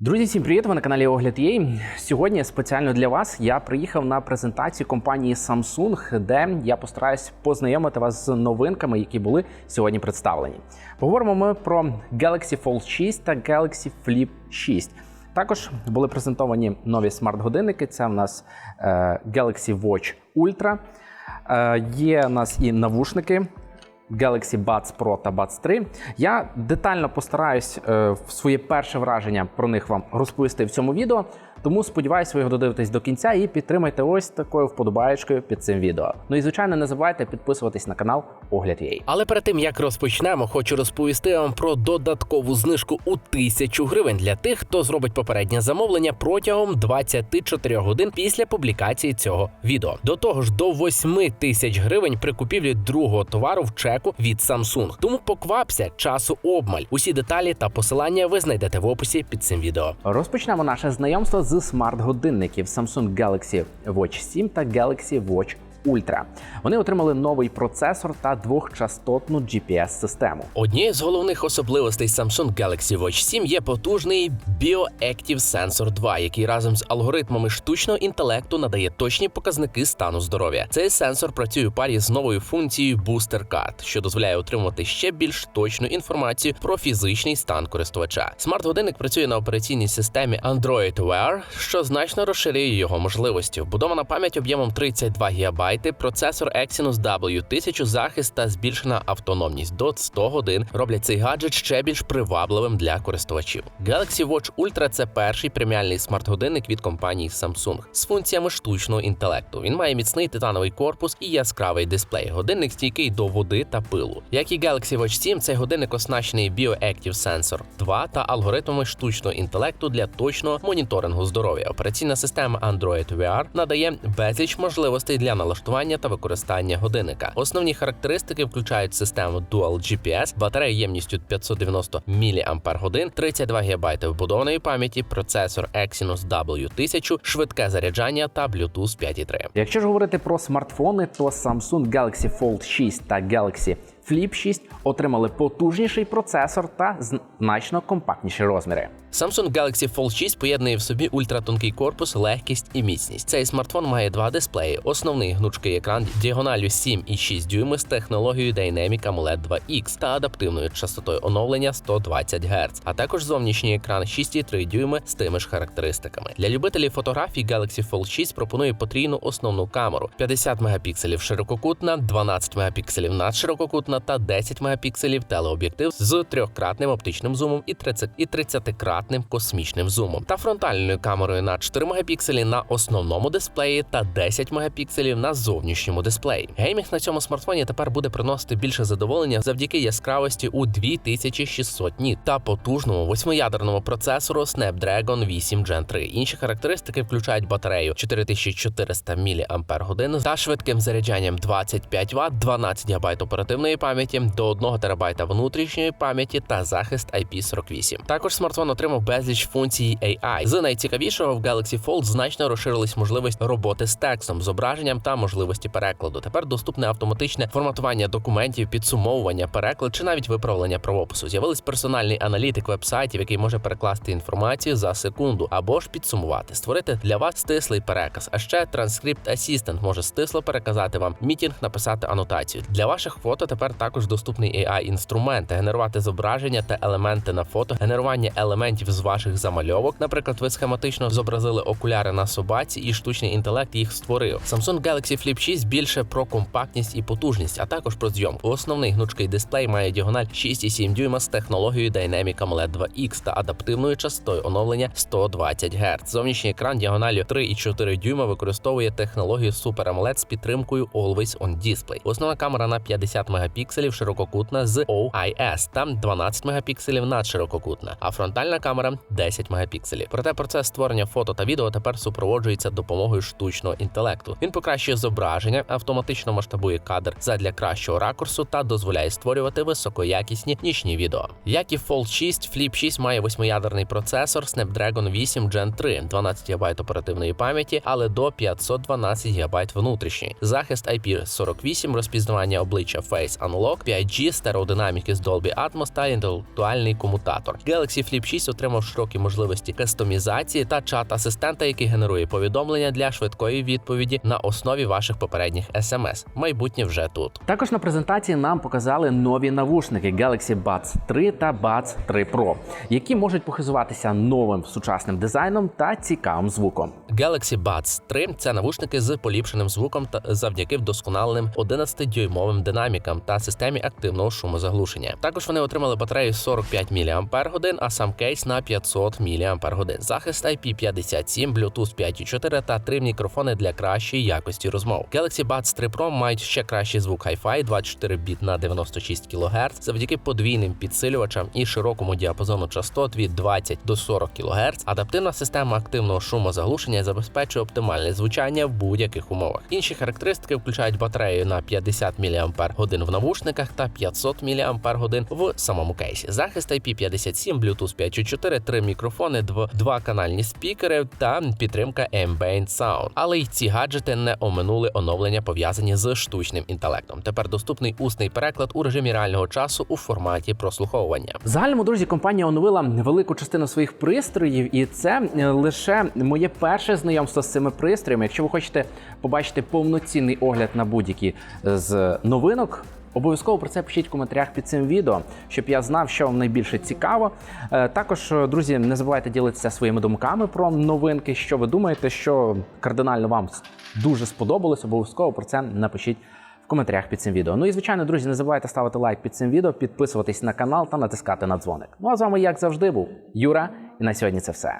Друзі, всім привіт! Ви на каналі Огляд Є. Сьогодні спеціально для вас я приїхав на презентацію компанії Samsung, де я постараюсь познайомити вас з новинками, які були сьогодні представлені. Поговоримо ми про Galaxy Fold 6 та Galaxy Flip 6. Також були презентовані нові смарт-годинники. Це в нас е, Galaxy Watch Ultra. Е, є у нас і навушники Galaxy Buds Pro та Buds 3. Я детально постараюсь е, своє перше враження про них вам розповісти в цьому відео. Тому сподіваюся, ви його додивитесь до кінця і підтримайте ось такою вподобаєчкою під цим відео. Ну і звичайно, не забувайте підписуватись на канал Огляд Єй. Але перед тим як розпочнемо, хочу розповісти вам про додаткову знижку у тисячу гривень для тих, хто зробить попереднє замовлення протягом 24 годин після публікації цього відео. До того ж, до 8 тисяч гривень при купівлі другого товару в чеку від Samsung. Тому поквапся часу обмаль. Усі деталі та посилання ви знайдете в описі під цим відео. Розпочнемо наше знайомство з смарт-годинників Samsung Galaxy Watch 7 та Galaxy Watch Ultra. Вони отримали новий процесор та двохчастотну GPS-систему. Однією з головних особливостей Samsung Galaxy Watch 7 є потужний BioActive Sensor 2, який разом з алгоритмами штучного інтелекту надає точні показники стану здоров'я. Цей сенсор працює у парі з новою функцією Booster Card, що дозволяє отримувати ще більш точну інформацію про фізичний стан користувача. Смарт-годинник працює на операційній системі Android Wear, що значно розширює його можливості. Вбудована пам'ять об'ємом 32 ГБ, процесор Exynos W1000 захист та збільшена автономність до 100 годин роблять цей гаджет ще більш привабливим для користувачів. Galaxy Watch Ultra – це перший преміальний смарт-годинник від компанії Samsung з функціями штучного інтелекту. Він має міцний титановий корпус і яскравий дисплей. Годинник стійкий до води та пилу. Як і Galaxy Watch 7, цей годинник оснащений BioActive Sensor 2 та алгоритмами штучного інтелекту для точного моніторингу здоров'я. Операційна система Android Wear надає безліч можливостей для налаштування та використання годинника. Основні характеристики включають систему Dual GPS, батарея ємністю 590 мАч, 32 ГБ вбудованої пам'яті, процесор Exynos W1000, швидке заряджання та Bluetooth 5.3. Якщо ж говорити про смартфони, то Samsung Galaxy Fold 6 та Galaxy Flip 6 отримали потужніший процесор та значно компактніші розміри. Samsung Galaxy Fold 6 поєднує в собі ультратонкий корпус, легкість і міцність. Цей смартфон має два дисплеї: основний гнучкий екран діагоналю 7,6 дюйми з технологією Dynamic AMOLED 2X та адаптивною частотою оновлення 120 Гц, а також зовнішній екран 6,3 дюйми з тими ж характеристиками. Для любителів фотографій Galaxy Fold 6 пропонує потрійну основну камеру: 50 мегапікселів ширококутна, 12 мегапікселів надширококутна та 10 мегапікселів телеоб'єктив з трьохкратним оптичним зумом і 30 і 30-кратним космічним зумом та фронтальною камерою на 4 мегапікселі на основному дисплеї та 10 мегапікселів на зовнішньому дисплеї. Геймінг на цьому смартфоні тепер буде приносити більше задоволення завдяки яскравості у 2600 ніт та потужному восьмиядерному процесору Snapdragon 8 Gen 3. Інші характеристики включають батарею 4400 мАч та швидким заряджанням 25 Вт, 12 ГБ оперативної пам'яті до 1 ТБ внутрішньої пам'яті та захист IP48. Також смартфон отримав безліч функцій AI. З найцікавішого в Galaxy Fold значно розширились можливості роботи з текстом, зображенням та можливості перекладу. Тепер доступне автоматичне форматування документів, підсумовування, переклад чи навіть виправлення правопису. З'явились персональний аналітик вебсайтів, який може перекласти інформацію за секунду або ж підсумувати, створити для вас стислий переказ. А ще транскрипт Assistant може стисло переказати вам мітінг, написати анотацію. Для ваших фото тепер також доступний AI інструмент, генерувати зображення та елементи на фото, генерування елементів з ваших замальовок. Наприклад, ви схематично зобразили окуляри на собаці, і штучний інтелект їх створив. Samsung Galaxy Flip 6 більше про компактність і потужність, а також про зйомку. Основний гнучкий дисплей має діагональ 6,7 дюйма з технологією Dynamic AMOLED 2X та адаптивною частотою оновлення 120 Гц. Зовнішній екран діагоналю 3,4 дюйма використовує технологію Super AMOLED з підтримкою Always On Display. Основна камера на 50 мегапікселів ширококутна з OIS, там 12 мегапікселів надширококутна, а фронтальна камера 10 мегапікселів. Проте процес створення фото та відео тепер супроводжується допомогою штучного інтелекту. Він покращує зображення, автоматично масштабує кадр задля кращого ракурсу та дозволяє створювати високоякісні нічні відео. Як і Fold 6, Flip 6 має восьмиядерний процесор Snapdragon 8 Gen 3, 12 ГБ оперативної пам'яті, але до 512 ГБ внутрішньої. Захист IP48, розпізнавання обличчя Face Unlock, 5G, стереодинаміки з Dolby Atmos та інтелектуальний комутатор. Galaxy Flip 6 отримав широкі можливості кастомізації та чат-асистента, який генерує повідомлення для швидкої відповіді на основі ваших попередніх SMS. Майбутнє вже тут. Також на презентації нам показали нові навушники Galaxy Buds 3 та Buds 3 Pro, які можуть похизуватися новим сучасним дизайном та цікавим звуком. Galaxy Buds 3 – це навушники з поліпшеним звуком та завдяки вдосконаленим 11-дюймовим динамікам та системі активного шумозаглушення. Також вони отримали батарею 45 мАч, а сам кейс на 500 мАч. Захист IP57, Bluetooth 5.4 та три мікрофони для кращої якості розмов. Galaxy Buds 3 Pro мають ще кращий звук Hi-Fi 24 біт на 96 кГц завдяки подвійним підсилювачам і широкому діапазону частот від 20 до 40 кГц. Адаптивна система активного шумозаглушення забезпечує оптимальне звучання в будь-яких умовах. Інші характеристики включають батарею на 50 мАч в навушниках та 500 мАч в самому кейсі. Захист IP57, Bluetooth 5.4, три мікрофони, дв- два канальні спікери та підтримка Ambient Sound. Але й ці гаджети не оминули оновлення пов'язані з штучним інтелектом. Тепер доступний усний переклад у режимі реального часу у форматі прослуховування. Загальному, друзі, компанія оновила велику частину своїх пристроїв, і це е, лише моє перше знайомство з цими пристроями. Якщо ви хочете побачити повноцінний огляд на будь-які з новинок. Обов'язково про це пишіть в коментарях під цим відео, щоб я знав, що вам найбільше цікаво. Е, Також, е, друзі, не забувайте ділитися своїми думками про новинки. Що ви думаєте, що кардинально вам дуже сподобалось. Обов'язково про це напишіть в коментарях під цим відео. Ну і звичайно, друзі, не забувайте ставити лайк під цим відео, підписуватись на канал та натискати на дзвоник. Ну а з вами, як завжди, був Юра, і на сьогодні це все.